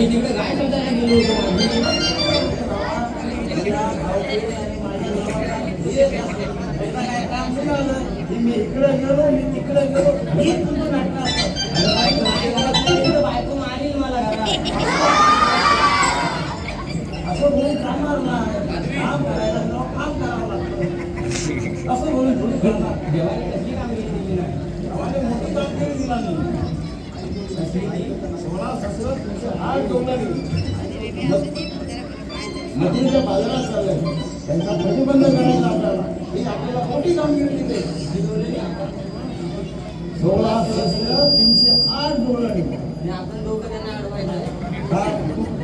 मी तिकडे काय समजायला असं बोलून चालणार नाही? काम करायला काम करावं लागतं असं सोळा सतरा तुमचे हात डोंगर बाजारात चाललंय. त्यांचा प्रतिबंध करायचा आपल्याला. ही आपल्याला मोठी कामगिरी दिली. सोळा सहस्र तीनशे आठ आणि आपण दोघं त्यांना अडवायचं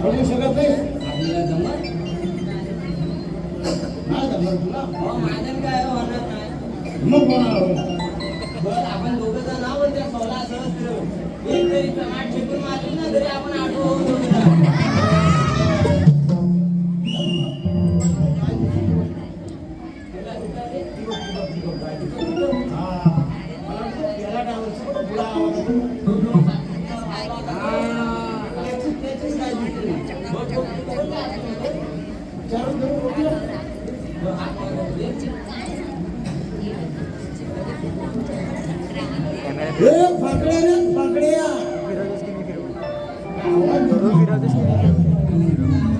करू शकत नाही. आपल्याला जमत नाही जमणार तुला? अहो माझं काय होणार नाही मग कोणाला हे फाकड्या रे फाकड्या आवाज येतो. अरे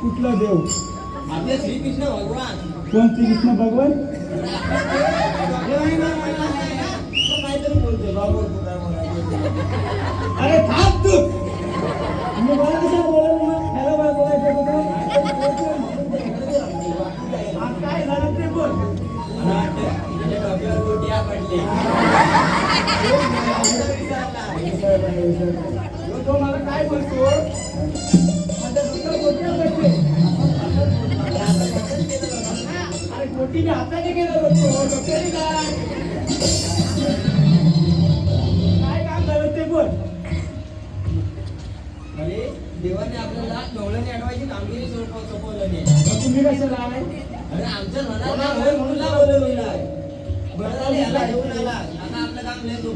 कुठलं देव? आपले श्रीकृष्ण भगवान. कोणती कृष्ण भगवान? अरे थांब तू. मी मला कशा बोलायला मग ह्याला काय बोलायचं होतं काय झालं ते बोल. पडले ह्यो तो मला काय बोलतो माझ्या डोक्यावर गोट्या पडले. अरे हाताने होतो काय काय काम झालं ते बोल अरे देवाने आपल्याला डोळ्याने अडवायची कामगिरी सोप- तुम्ही अरे आमच्या मनाला म्हणून बरं झालं याला घेऊन आला.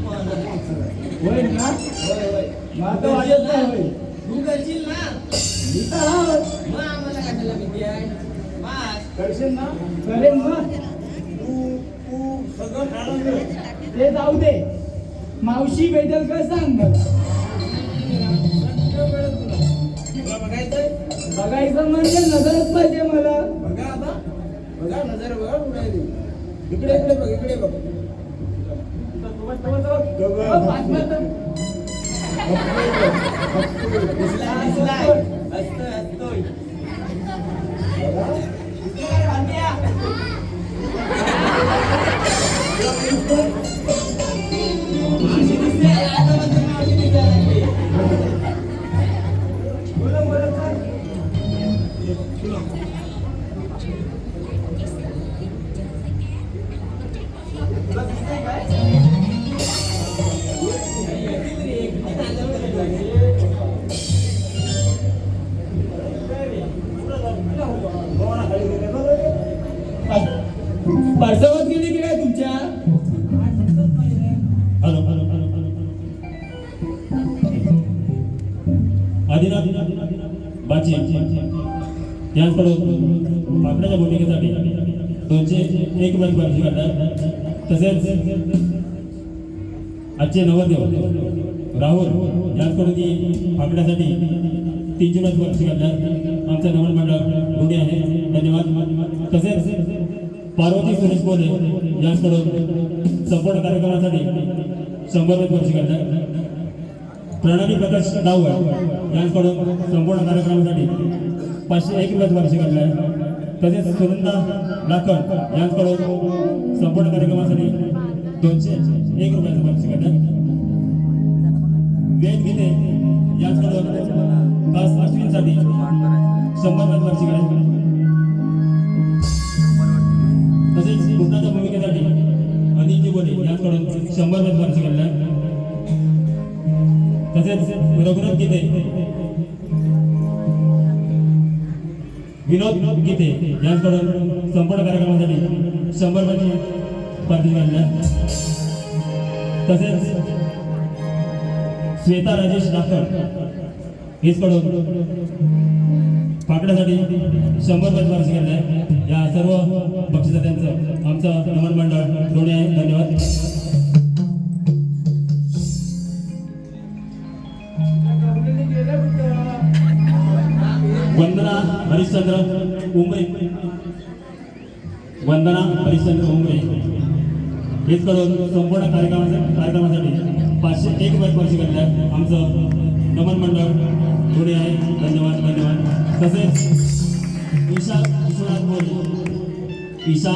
होय ना? होय होय मग वाजत नाही होय. तू करशील ना मी तर मग आम्हाला कशाला भीती आहे करशील ना? करेन मग तू तू सगळं काढून ते जाऊ दे. मावशी भेटेल का सांग मला. बघायचंय बघायचं म्हणजे नजरच पाहिजे मला. बघा आता. बघा नजर बघा उडायली इकडे इकडे बघ इकडे बघ. अहो, यांकडून पापड्याच्या भूमिकेसाठी दोनशे एक मत बाजी काढतात. तसेच आजचे नवरदेव राहुल यांकडून ती पापड्यासाठी तीनशे मत बाजी काढतात. आमचं नवन मंडळ ऋणी आहे. धन्यवाद. तसेच पार्वती सुरेश बोले यांकडून संपूर्ण कार्यक्रमासाठी शंभर मत वर्षी करतात प्रणाली प्रकाश डावळ यांकडून संपूर्ण कार्यक्रमासाठी पाचशे एक रुपये वर्षी करताय तसेच सुनंदा लाखन यांकडून संपूर्ण कार्यक्रमासाठी दोनशे एक रुपयाचं वर्ष करतात वेद गीते यांकडून खास अश्विनसाठी शंभर रुपये वर्ष करायचे तसेच कृष्णाच्या भूमिकेसाठी अनिलजी बोले यांकडून शंभर रुपये वर्ष केलेला तसेच रघुनाथ गीते विनोद गीते यांकडून संपूर्ण कार्यक्रमासाठी शंभर रुपयाची पार्टी तसेच श्वेता राजेश लाखड हेचकडून पाकड्यासाठी शंभर रुपये वर्ष केलं आहे या सर्व बक्षिसात्यांचं आमचं नमन मंडळ ऋणी आहे. धन्यवाद. हरिश्चंद्र उमरे वंदना हरिश्चंद्र उमरे हेचकडून संपूर्ण कार्यक्रमाच्या कार्यक्रमासाठी पाचशे एक रुपये वर्ष केलं आमचं नमन मंडळ पुढे आहे. धन्यवाद धन्यवाद. तसेच ईशा विश्वनाथ बोरे ईशा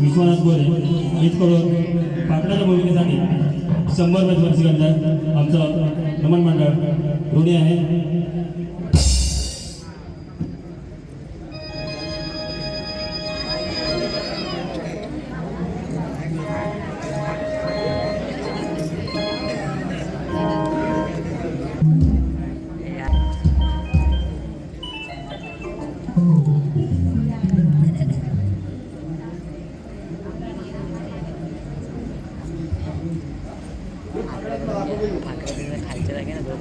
विश्वनाथ बोरे हेचकडून पाकड्याच्या भूमिकेसाठी शंभर रुपये वर्ष केलं आहे आमचं नमन मंडळ ऋणी आहे. खालच्या जागी ना तो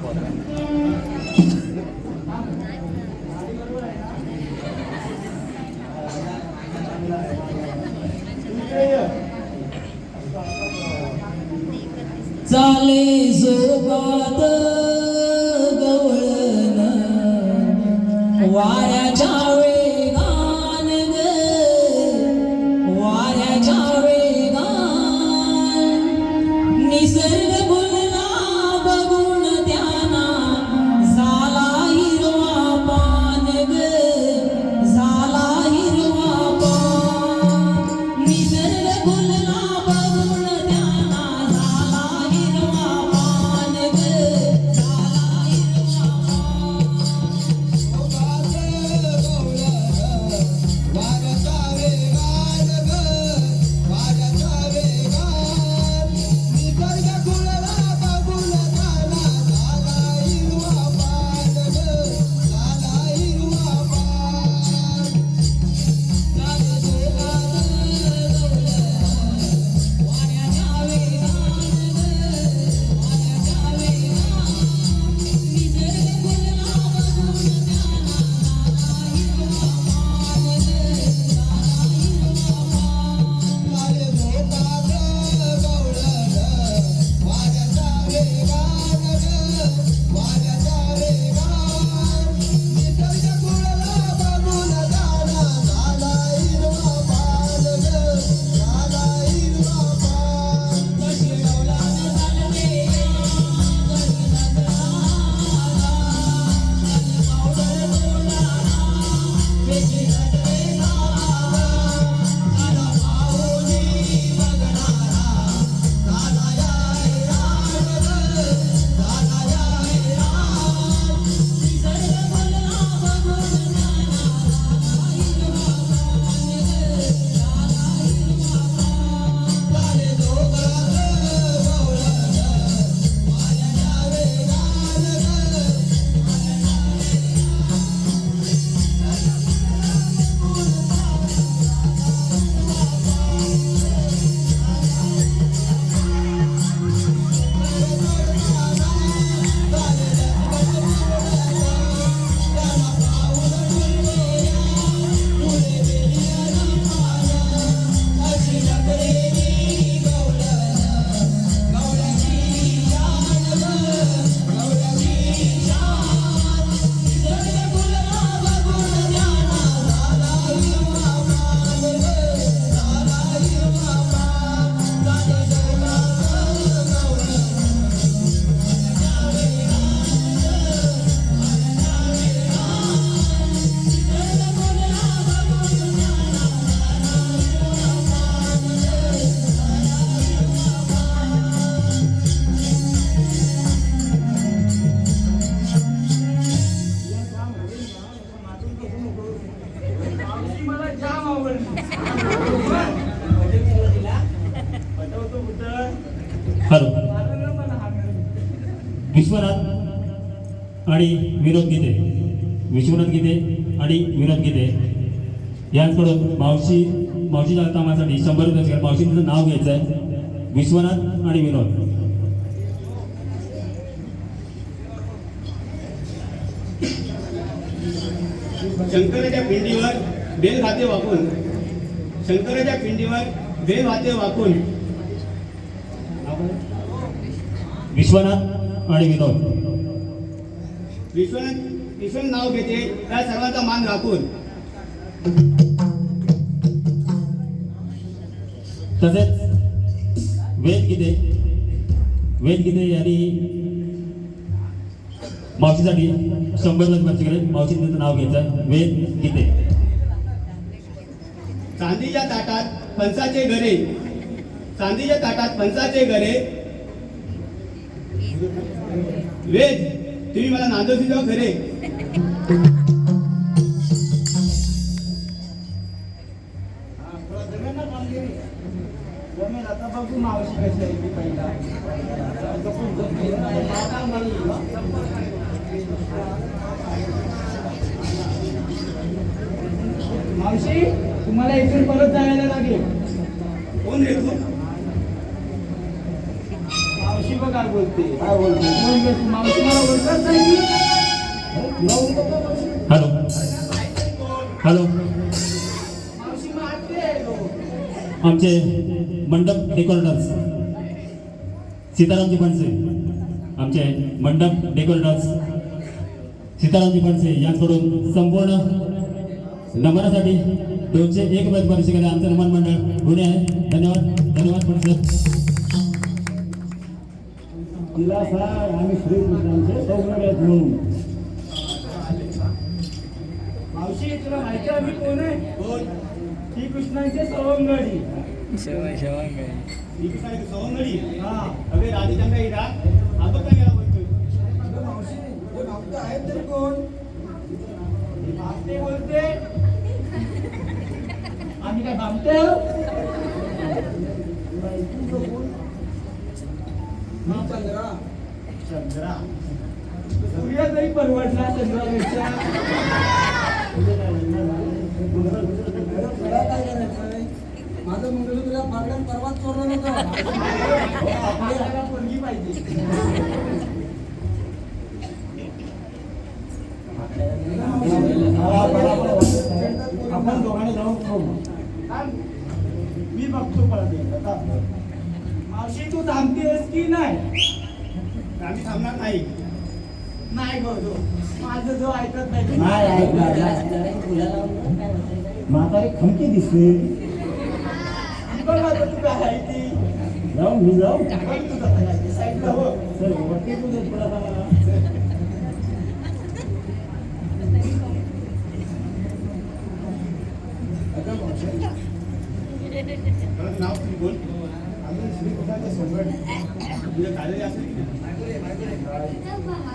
चाले गवळण हॅलो. विश्वनाथ आणि विनोद गीते. विश्वनाथ गीते आणि विनोद गीते. यांकडून मावशी मावशीच्या कामासाठी शंभर रुपये मावशींचं नाव घ्यायचं आहे विश्वनाथ आणि विनोद. शंकराच्या पिंडीवर बेल भाते वाकून शंकराच्या पिंडीवर बेल भाते वाकून. विश्वनाथ आणि विनोद. विश्वनाथ विश्वनाथ नाव घेते त्या सर्वांचा मान राखून. तसेच वेद गीते वेद गीते यांनी मावशीसाठी शंभर केले मावशींचं नाव घ्यायचं आहे वेद गीते चांदीच्या ताटात फणसाचे गरे. चांदीच्या ताटात फणसाचे गरे. वेद तुम्ही मला नांदवशी जाऊ खरे. तुम्हाला इथून परत जायला लागेल. कोण मावशी बघ बोलते. काय बोलते? कोण? मावशी मला ओळखत नाही? हॅलो. हॅलो. आमचे मंडप डेकोरेटर्स. सीतारामजी फणसे. आमचे मंडप डेकोरेटर्स. सीतारामजी फणसे यांकडून संपूर्ण नमनासाठी दोनशे एक रुपये परिषद केले आमचं नमन मंडळ. गुन्हे आहे. धन्यवाद. धन्यवाद फणसे तिला आम्ही श्रीकृष्णांचे सौंदर्य आहेत म्हणून मावशी तुला माहिती आहे आम्ही कोण आहे? कोण? श्रीकृष्णांचे सवंगडी श्रीकृष्णाची सवंगडी हा राधेचंद्र इरा. आपण काय गेला बोलतोय? मावशी हे आहेत तरी कोण? बोलते आम्ही काय? मी चंद्रा. चंद्रा. सूर्य जरी परवडला चंद्रापेक्षा. माझं मंगळसूत्र परवाच चोरलं नव्हतं. आपल्याला पोरगी पाहिजे आपण दोघांनी जाऊन खाऊ मी बघतो परत एकदा. मावशी तू थांबतेस की नाही. आम्ही थांबणार नाही. नाही गो माझं जो ऐकत नाही नाही ऐकणार म्हातारी खमकी दिसते आहे ती. जाऊ मी तुझं आहे. साईडला हो थोडासा नाव बोल. आम्ही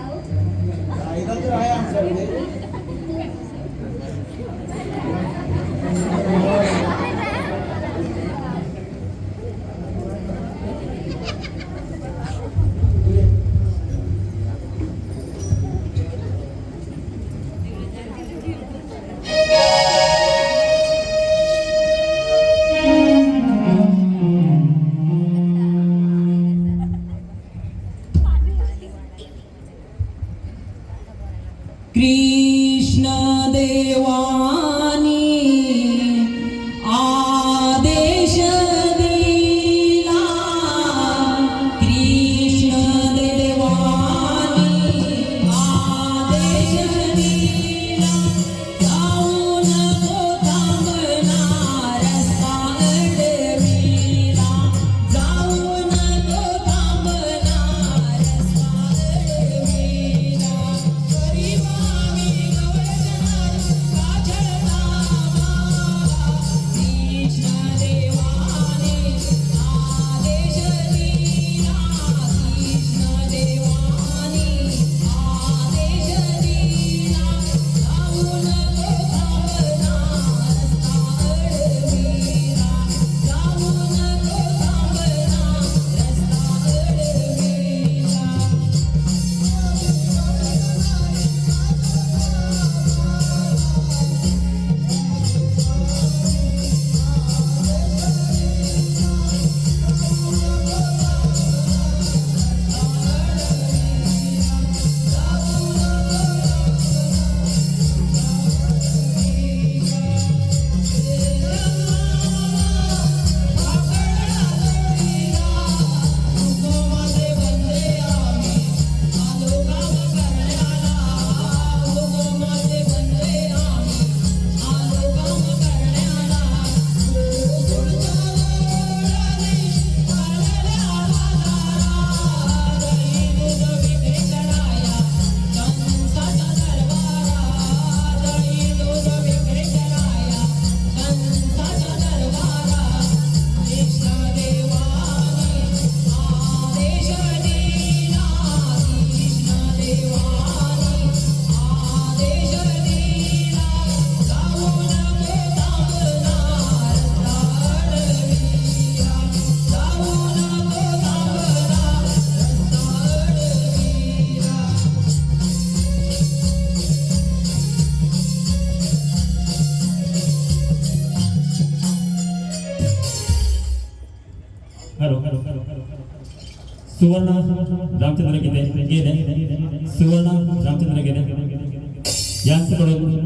सुवर्ण रामचंद्र गेले गेले सुवर्ण रामचंद्र गेले यांच्याकडून खास अश्विन